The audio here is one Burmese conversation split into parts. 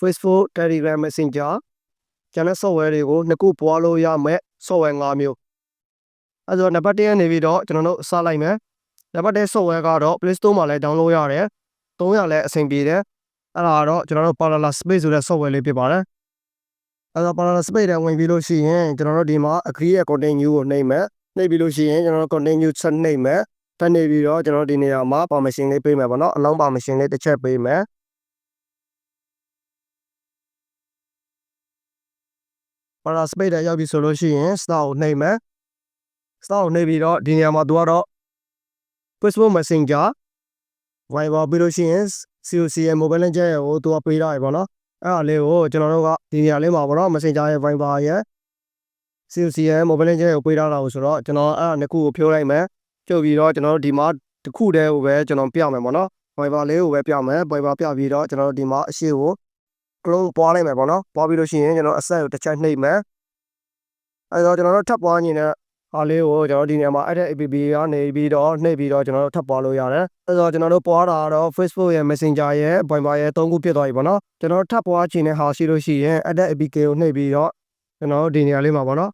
Facebook Telegram Messenger ကျန်တဲ့ software တွေကိုနှစ်ခုပွားလို့ရမယ် software ၅မျိုးအဲဆိုတော့နံပါတ်1ကနေပြီးတော့ကျွန်တော်တို့စလိုက်မယ်နံပါတ်1 software ကတော့ Play Store မှာလည်း download ရတယ်သုံးရလည်းအဆင်ပြေတယ်အဲ့ဒါကတော့ကျွန်တော်တို့ Parallel Space ဆိုတဲ့ software လေးဖြစ်ပါတယ်အဲ့တော့ Parallel Space တဲ့ဝင်ပြီးလို့ရှိရင်ကျွန်တော်တို့ဒီမှာ agree ရဲ့ continue ကိုနှိပ်မယ်နှိပ်ပြီးလို့ရှိရင်ကျွန်တော်တို့ continue ဆက်နှိပ်မယ်တက်နေပြီးတော့ကျွန်တော်ဒီနေရာမှာ permission လေးပေးမယ်ပေါ့နော်အလောင်း permission လေးတစ်ချက်ပေးမယ် ပါရာစပိတ်တဲ့ရောက်ပြီဆိုလို့ရှိရင် star ကိုနှိပ်မယ် star ကိုနှိပ်ပြီးတော့ဒီနေရာမှာသူကတော့ Facebook Messenger Viber ပြီးလို့ရှိရင် COC ရဲ့ mobile legend ရဲ့ကိုသူကပေးထားရပေါ့နော်အဲ့ဒါလေးကိုကျွန်တော်တို့ကဒီနေရာလေးမှာပေါ့နော် Messenger ရဲ့ Viber ရဲ့ COC ရဲ့ mobile legend ကိုပေးထားတာကိုဆိုတော့ကျွန်တော်အဲ့ဒါနှစ်ခုကိုဖြိုးလိုက်မယ်ဖြိုးပြီးတော့ကျွန်တော်တို့ဒီမှာတစ်ခုတည်းကိုပဲကျွန်တော်ပြမယ်ပေါ့နော် Viber လေးကိုပဲပြမယ် Viber ပြပြီးတော့ကျွန်တော်တို့ဒီမှာအရှိကို clone ပွားလိုက်မယ်ပေါ့နော်ပွားပြီးလို့ရှိရင်ကျွန်တော်အဆက်ကိုတစ်ချက်နှိပ်မယ်အဲတော့ကျွန်တော်တို့ထပ်ပွားနေတဲ့အားလေးကိုကျွန်တော်ဒီနေရာမှာအဲ့တဲ့ app ကနေပြီးတော့နှိပ်ပြီးတော့ကျွန်တော်တို့ထပ်ပွားလို့ရတယ်အဲတော့ကျွန်တော်တို့ပွားတာကတော့ Facebook ရဲ့ Messenger ရဲ့ Viber ရဲ့သုံးခုဖြစ်သွားပြီပေါ့နော်ကျွန်တော်တို့ထပ်ပွားချင်တဲ့ဟာရှိလို့ရှိရင်အဲ့တဲ့ app ကိုနှိပ်ပြီးတော့ကျွန်တော်တို့ဒီနေရာလေးမှာပေါ့နော်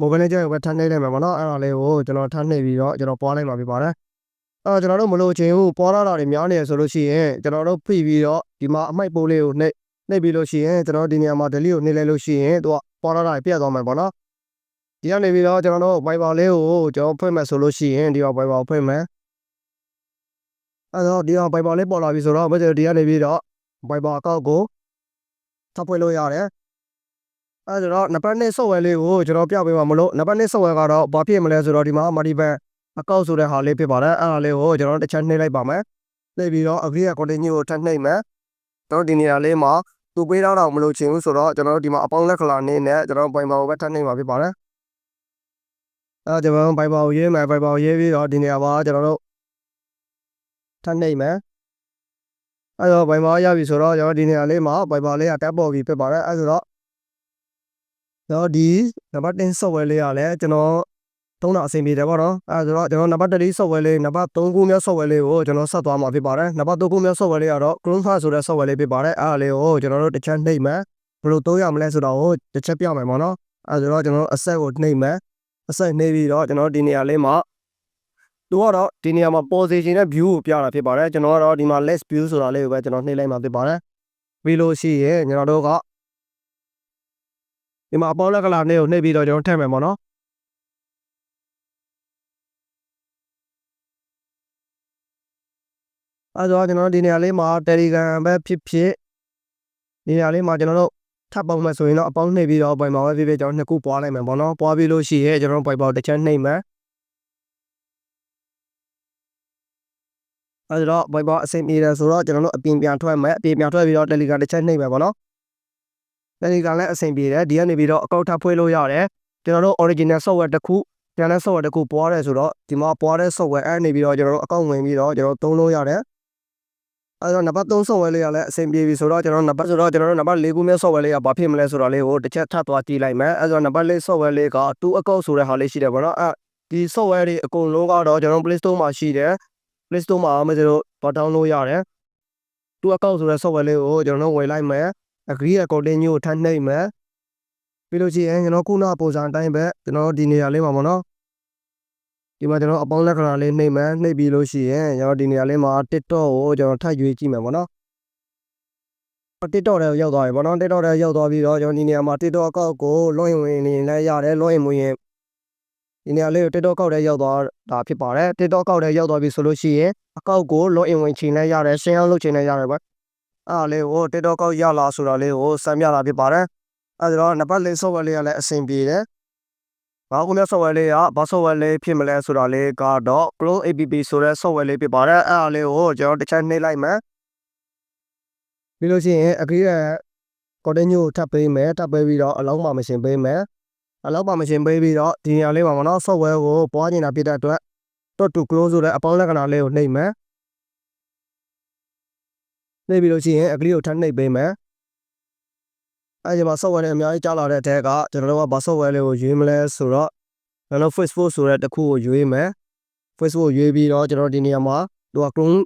mobile legend ကိုပဲထပ်နှိပ်လိုက်မယ်ပေါ့နော်အဲ့ဒါလေးကိုကျွန်တော်ထပ်နှိပ်ပြီးတော့ကျွန်တော်ပွားလိုက်မှာဖြစ်ပါတယ်အဲတော့ကျွန်တော်တို့မလို့ချင်ဘူးပွားလာတာတွေများနေရဆိုလို့ရှိရင်ကျွန်တော်တို့ဖိပြီးတော့ဒီမှာအမိုက်ပိုးလေးကိုနှိပ် နှိပ်ပြီးလို့ရှိရင်ကျွန်တော်ဒီနေရာမှာ delete ကိုနှိပ်လိုက်လို့ရှိရင်သူကပေါ်လာတာပြတ်သွားမှာပေါ့နော်ဒီကနေပြီးတော့ကျွန်တော်တို့ Viber လေးကိုကျွန်တော်ဖွင့်မယ်ဆိုလို့ရှိရင်ဒီက Viber ကိုဖွင့်မယ်အဲတော့ဒီက Viber လေးပေါ်လာပြီဆိုတော့ဘယ်ဒီကနေပြီးတော့ Viber အကောင့်ကိုထပ်ဖွင့်လို့ရတယ်အဲဆိုတော့နံပါတ်2 software လေးကိုကျွန်တော်ပြပေးမှာမလို့နံပါတ်2 software ကတော့ဘာဖြစ်မလဲဆိုတော့ဒီမှာ Multiple အကောင့်ဆိုတဲ့ဟာလေးဖြစ်ပါတယ်အဲဒါလေးကိုကျွန်တော်တစ်ချက်နှိပ်လိုက်ပါမယ်နှိပ်ပြီးတော့ agree က continue ကိုထပ်နှိပ်မယ်ကျွန်တော်ဒီနေရာလေးမှာ သူပေးတော့တော့မလို့ချင်ဘူးဆိုတော့ကျွန်တော်တို့ဒီမှာအပေါင်းလက်ကလာနေနဲ့ကျွန်တော်ပိုင်ပါကိုပဲထပ်နှိပ်မှာဖြစ်ပါတယ်အဲကျွန်တော်ပိုင်ပါကိုရေးမယ်ပိုင်ပါကိုရေးပြီးတော့ဒီနေရာမှာကျွန်တော်တို့ထပ်နှိပ်မယ်အဲတော့ပိုင်ပါရပြီဆိုတော့ကျွန်တော်ဒီနေရာလေးမှာပိုင်ပါလေးကတက်ပေါ်ပြီဖြစ်ပါတယ်အဲဆိုတော့ကျွန်တော်ဒီနံပါတ်10 software လေးကလည်းကျွန်တော် သုံးတာအဆင်ပြေတယ်ပေါ့နော်အဲဆိုတော့ကျွန်တော်နံပါတ်3 software လေးနံပါတ်3ခုမြောက် software လေးကိုကျွန်တော်ဆက်သွားမှာဖြစ်ပါတယ်နံပါတ်3ခုမြောက် software လေးကတော့ Chrome Fire ဆိုတဲ့ software လေးဖြစ်ပါတယ်အဲဒါလေးကိုကျွန်တော်တို့တစ်ချက်နှိပ်မယ်ဘယ်လိုသုံးရမလဲဆိုတော့ကိုတစ်ချက်ပြမယ်ပေါ့နော်အဲဆိုတော့ကျွန်တော်အဆက်ကိုနှိပ်မယ်အဆက်နှိပ်ပြီးတော့ကျွန်တော်ဒီနေရာလေးမှာသူကတော့ဒီနေရာမှာ position နဲ့ view ကိုပြတာဖြစ်ပါတယ်ကျွန်တော်ကတော့ဒီမှာ less view ဆိုတာလေးကိုပဲကျွန်တော်နှိပ်လိုက်မှာဖြစ်ပါတယ်ပြီးလို့ရှိရင်ကျွန်တော်တို့ကဒီမှာအပေါင်းလက်ကလာနေကိုနှိပ်ပြီးတော့ကျွန်တော်ထည့်မယ်ပေါ့နော် အဲဆိုတော့ကျွန်တော်ဒီနေရာလေးမှာ Telegram ပဲဖြစ်ဖြစ်ဒီနေရာလေးမှာကျွန်တော်တို့ထပ်ပေါင်းမယ်ဆိုရင်တော့အပေါင်းနှိပ်ပြီးတော့ပိုင်ပါပဲဖြစ်ဖြစ်ကျွန်တော်နှစ်ခုပွားလိုက်မယ်ပေါ့နော်ပွားပြီးလို့ရှိရင်ကျွန်တော်ပိုင်ပါတစ်ချက်နှိပ်မယ်အဲတော့ပိုင်ပါအဆင်ပြေတယ်ဆိုတော့ကျွန်တော်တို့အပြင်ပြန်ထွက်မယ်အပြင်ပြန်ထွက်ပြီးတော့ Telegram တစ်ချက်နှိပ်မယ်ပေါ့နော် Telegram လည်းအဆင်ပြေတယ်ဒီကနေပြီးတော့အကောင့်ထပ်ဖွေးလို့ရတယ်ကျွန်တော်တို့ original software တစ်ခုပြန်တဲ့ software တစ်ခုပွားတယ်ဆိုတော့ဒီမှာပွားတဲ့ software အဲ့နေပြီးတော့ကျွန်တော်တို့အကောင့်ဝင်ပြီးတော့ကျွန်တော်သုံးလို့ရတယ် အဲတော့နံပါတ်3 software လေးကလည်းအဆင်ပြေပြီဆိုတော့ကျွန်တော်နံပါတ်ဆိုတော့ကျွန်တော်တို့နံပါတ်4ခုမြေ software လေးကဘာဖြစ်မလဲဆိုတာလေးကိုတစ်ချက်ထပ်သွားကြည့်လိုက်မယ်အဲဆိုတော့နံပါတ်4 software လေးက2 account ဆိုတဲ့ဟာလေးရှိတယ်ပေါ့နော်အဲဒီ software တွေအကုန်လုံးကတော့ကျွန်တော် Play Store မှာရှိတယ် Play Store မှာမစလို့တော့ download ရတယ်2 account ဆိုတဲ့ software လေးကိုကျွန်တော်တို့ဝယ်လိုက်မယ် agree ရဲ့ continue ကိုထပ်နှိပ်မယ်ပြီးလို့ရှိရင်ကျွန်တော်ခုနပုံစံအတိုင်းပဲကျွန်တော်ဒီနေရာလေးမှာပေါ့နော် ဒီမှာကျွန်တော်အပေါင်းလက္ခဏာလေးနှိပ်မယ်နှိပ်ပြီးလို့ရှိရင်ကျွန်တော်ဒီနေရာလေးမှာ TikTok ကိုကျွန်တော်ထပ်ရွေးကြည့်မယ်ပေါ့နော် TikTok ထဲရောက်သွားပြီပေါ့နော် TikTok ထဲရောက်သွားပြီးတော့ကျွန်တော်ဒီနေရာမှာ TikTok အကောင့်ကို login ဝင်နေလည်းရတယ် login ဝင်ရင်ဒီနေရာလေးကို TikTok အကောင့်ထဲရောက်သွားတာဖြစ်ပါတယ် TikTok အကောင့်ထဲရောက်သွားပြီဆိုလို့ရှိရင်အကောင့်ကို login ဝင်ချိန်လည်းရတယ် share လုပ်ချိန်လည်းရတယ်ပေါ့အဲ့ဒါလေးကို TikTok အကောင့်ရလာဆိုတာလေးကိုစမ်းပြတာဖြစ်ပါတယ်အဲ့ဒါတော့နံပါတ်၄ software လေးကလည်းအဆင်ပြေတယ်။ ဘာကုမြ software လေးကဘာ software လေးဖြစ်မလဲဆိုတာလေးကတော့ Chrome app ဆိုတဲ့ software လေးဖြစ်ပါတယ်။အဲ့ဒါလေးကိုကျွန်တော်တစ်ချက်နှိပ်လိုက်မယ်။ပြီးလို့ရှိရင် agree ရဲ့ continue ကိုထပ်ပေးမယ်။ထပ်ပေးပြီးတော့အလုံးပါမရှင်ပေးမယ်။အလုံးပါမရှင်ပေးပြီးတော့ဒီနေရာလေးမှာမနော် software ကိုပွားနေတာဖြစ်တဲ့အတွက် dot to close ဆိုတဲ့အပေါင်းလက္ခဏာလေးကိုနှိပ်မယ်။နှိပ်ပြီးလို့ရှိရင် agree ကိုထပ်နှိပ်ပေးမယ်။ အဲဒီမှာ software တွေအများကြီးကြားလာတဲ့အထက်ကကျွန်တော်တို့ကဘာ software လေးကိုရွေးမလဲဆိုတော့ကျွန်တော် Facebook ဆိုတဲ့တစ်ခုကိုရွေးမယ် Facebook ရွေးပြီးတော့ကျွန်တော်ဒီနေရာမှာသူက clone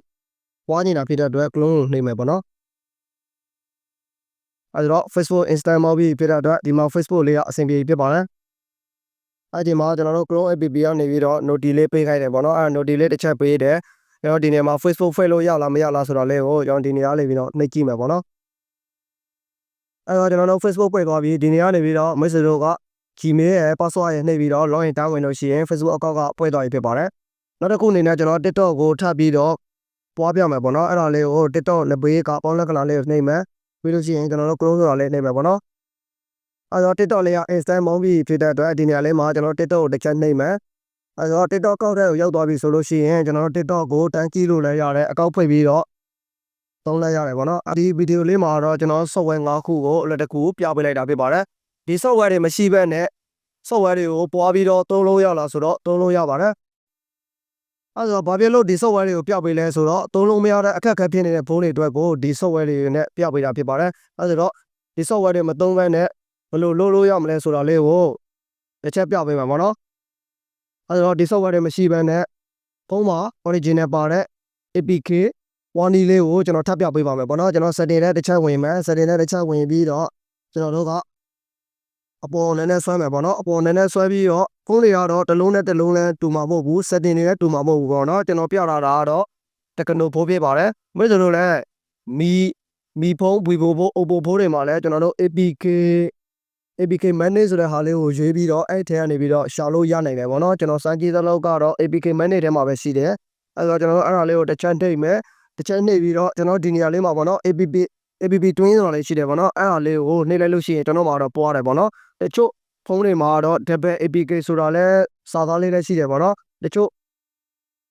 ပွားနေတာဖြစ်တဲ့အတွက် clone ကိုနှိပ်မယ်ပေါ့နော်အဲဒါတော့ Facebook Instagram မောက်ပြီးဖြစ်တဲ့အတွက်ဒီမှာ Facebook လေးကအဆင်ပြေဖြစ်ပါတယ်အဲဒီမှာကျွန်တော်တို့ Chrome app ကနေပြီးတော့ noti လေးပေးခိုင်းတယ်ပေါ့နော်အဲ noti လေးတစ်ချက်ပေးတယ်ကျွန်တော်ဒီနေရာမှာ Facebook ဖိတ်လို့ရလားမရလားဆိုတော့လေးကိုကျွန်တော်ဒီနေရာလေးပြီးတော့နှိပ်ကြည့်မယ်ပေါ့နော် အဲတော့ကျွန်တော်တို့ Facebook ပိတ်သွားပြီးဒီနေရာနေပြီးတော့ message တို့က Gmail ရဲ့ password ရဲ့နှိပ်ပြီးတော့ login တောင်းဝင်လို့ရှိရင် Facebook account ကပွင့်သွားပြီဖြစ်ပါတယ်နောက်တစ်ခုအနေနဲ့ကျွန်တော် TikTok ကိုထပ်ပြီးတော့ပွားပြမယ်ပေါ့နော်အဲ့ဒါလေးကို TikTok လက်ပေးကပေါင်းလက်ကလာလေးကိုနှိပ်မယ်ပြီးလို့ရှိရင်ကျွန်တော်တို့ close ဆိုတာလေးနှိပ်မယ်ပေါ့နော်အဲ့တော့ TikTok လေးက instant မုံပြီးဖြစ်တဲ့အတွက်ဒီနေရာလေးမှာကျွန်တော် TikTok ကိုတစ်ချက်နှိပ်မယ်အဲ့တော့ TikTok ကောက်တဲ့ကိုရောက်သွားပြီဆိုလို့ရှိရင်ကျွန်တော်တို့ TikTok ကိုတန်းကြည့်လို့လည်းရတယ်အကောက်ဖွင့်ပြီးတော့ သုံးလိုက်ရတယ်ပေါ့နော်ဒီဗီဒီယိုလေးမှာတော့ကျွန်တော် software ၅ခုကိုအလက်တကူပြပေးလိုက်တာဖြစ်ပါတယ်ဒီ software တွေမရှိဘဲနဲ့ software တွေကိုပွားပြီးတော့သုံးလို့ရလားဆိုတော့သုံးလို့ရပါတယ်အဲဆိုတော့ဘာဖြစ်လို့ဒီ software တွေကိုပြပေးလဲဆိုတော့သုံးလို့မရတဲ့အခက်အခဲဖြစ်နေတဲ့ဖုန်းတွေအတွက်ကိုဒီ software တွေနဲ့ပြပေးတာဖြစ်ပါတယ်အဲဆိုတော့ဒီ software တွေမသုံးဘဲနဲ့ဘယ်လိုလုပ်လို့ရမလဲဆိုတာလေးကိုတစ်ချက်ပြပေးမှာပေါ့နော်အဲဆိုတော့ဒီ software တွေမရှိဘဲနဲ့ဖုန်းမှာ original ပါတဲ့ APK ဝါနီလေးကိုကျွန်တော်ထပ်ပြပေးပါမယ်ပေါ့နော်ကျွန်တော် setting နဲ့တစ်ချက်ဝင်မယ် setting နဲ့တစ်ချက်ဝင်ပြီးတော့ကျွန်တော်တို့ကအပေါ်နည်းနည်းဆွဲမယ်ပေါ့နော်အပေါ်နည်းနည်းဆွဲပြီးတော့ဖုန်းတွေကတော့တစ်လုံးနဲ့တစ်လုံးလဲတူမှာမဟုတ်ဘူး setting တွေလည်းတူမှာမဟုတ်ဘူးပေါ့နော်ကျွန်တော်ပြလာတာကတော့တက္ကနိုဖိုးဖြစ်ပါတယ်မိတ်ဆွေတို့လည်းမီမီဖုန်း vivo ဖုန်း oppo ဖုန်းတွေမှာလည်းကျွန်တော်တို့ apk apk manage ဆိုတဲ့ဟာလေးကိုရွေးပြီးတော့အဲ့ထဲကနေပြီးတော့ရှာလို့ရနိုင်တယ်ပေါ့နော်ကျွန်တော်စမ်းကြည့်သလောက်ကတော့ apk manage ထဲမှာပဲရှိတယ်အဲ့တော့ကျွန်တော်တို့အဲ့ဒါလေးကိုတစ်ချက်နှိပ်မယ် တစ်ချက်နှိပ်ပြီးတော့ကျွန်တော်ဒီနေရာလေးမှာပေါ့နော် app app twin ဆိုတာလေးရှိတယ်ပေါ့နော်အဲ့ဒါလေးကိုနှိပ်လိုက်လို့ရှိရင်ကျွန်တော်မှာတော့ပွားတယ်ပေါ့နော်တချို့ဖုန်းတွေမှာတော့ double apk ဆိုတာလဲစာသားလေးလည်းရှိတယ်ပေါ့နော်တချို့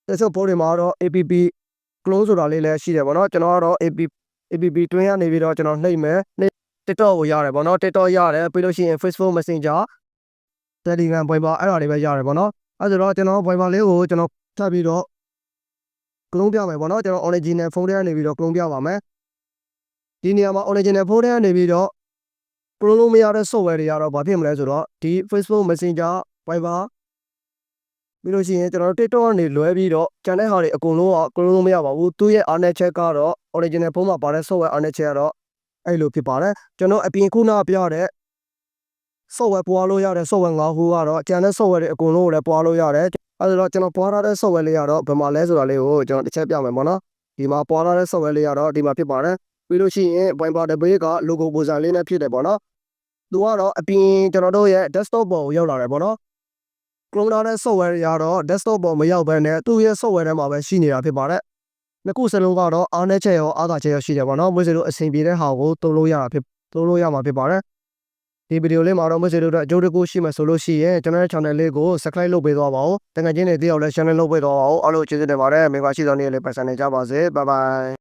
တချို့ဖုန်းတွေမှာတော့ app clone ဆိုတာလေးလည်းရှိတယ်ပေါ့နော်ကျွန်တော်ကတော့ app app twin ကနေပြီးတော့ကျွန်တော်နှိပ်မယ်နှိပ် TikTok ကိုရတယ်ပေါ့နော် TikTok ရတယ်ပြီးလို့ရှိရင် Facebook Messenger Telegram Viber အဲ့ဒါတွေပဲရတယ်ပေါ့နော်အဲ့ဆိုတော့ကျွန်တော် Viber လေးကိုကျွန်တော်ထပ်ပြီးတော့ clone ပြမယ်ပေါ့နော်ကျွန်တော် original ဖုန်းထဲကနေပြီးတော့ clone ပြပါမယ်ဒီနေရာမှာ original ဖုန်းထဲကနေပြီးတော့ clone လို့မရတဲ့ software တွေကတော့ဘာဖြစ်မလဲဆိုတော့ဒီ Facebook Messenger Viber ပြီးလို့ရှိရင်ကျွန်တော်တို့ TikTok ကနေလွဲပြီးတော့ channel ဟာတွေအကုန်လုံးက clone လို့မရပါဘူးသူရဲ့ arnet check ကတော့ original ဖုန်းမှာပါတဲ့ software arnet check ကတော့အဲ့လိုဖြစ်ပါတယ်ကျွန်တော်အပြင်ခုနပြတဲ့ software ပွားလို့ရတဲ့ software ၅ခုကတော့ channel software တွေအကုန်လုံးကိုလည်းပွားလို့ရတယ် အဲ့ဒါတော့ကျွန်တော်ပွားထားတဲ့ software လေးကတော့ဘယ်မှာလဲဆိုတာလေးကိုကျွန်တော်တစ်ချက်ပြမယ်ပေါ့နော်ဒီမှာပွားထားတဲ့ software လေးကတော့ဒီမှာဖြစ်ပါတယ်ပြီးလို့ရှိရင် Viber database က logo ပုံစံလေးနဲ့ဖြစ်တယ်ပေါ့နော်သူကတော့အပြင်ကျွန်တော်တို့ရဲ့ desktop ပေါ်ကိုရောက်လာတယ်ပေါ့နော် Chrome တဲ့ software တွေကတော့ desktop ပေါ်မရောက်ဘဲနဲ့သူ့ရဲ့ software ထဲမှာပဲရှိနေတာဖြစ်ပါတယ်နှစ်ခုစလုံးကတော့အားနည်းချက်ရောအားသာချက်ရောရှိတယ်ပေါ့နော်မွေးစေတို့အဆင်ပြေတဲ့ဟာကိုသုံးလို့ရတာဖြစ်သုံးလို့ရမှာဖြစ်ပါတယ် ဒီဗီဒီယိုလေးမှာတော့မွေးစေတို့အတွက်အကျိုးတစ်ခုရှိမှဆိုလို့ရှိရင်ကျွန်တော်ရဲ့ channel လေးကို subscribe လုပ်ပေးသွားပါဦးတကယ်ချင်းတွေတယောက်လည်း channel လုပ်ပေးသွားပါဦးအားလုံးကျေးဇူးတင်ပါတယ်မင်္ဂလာရှိသောနေ့လေးပတ်စံနေကြပါစေ bye bye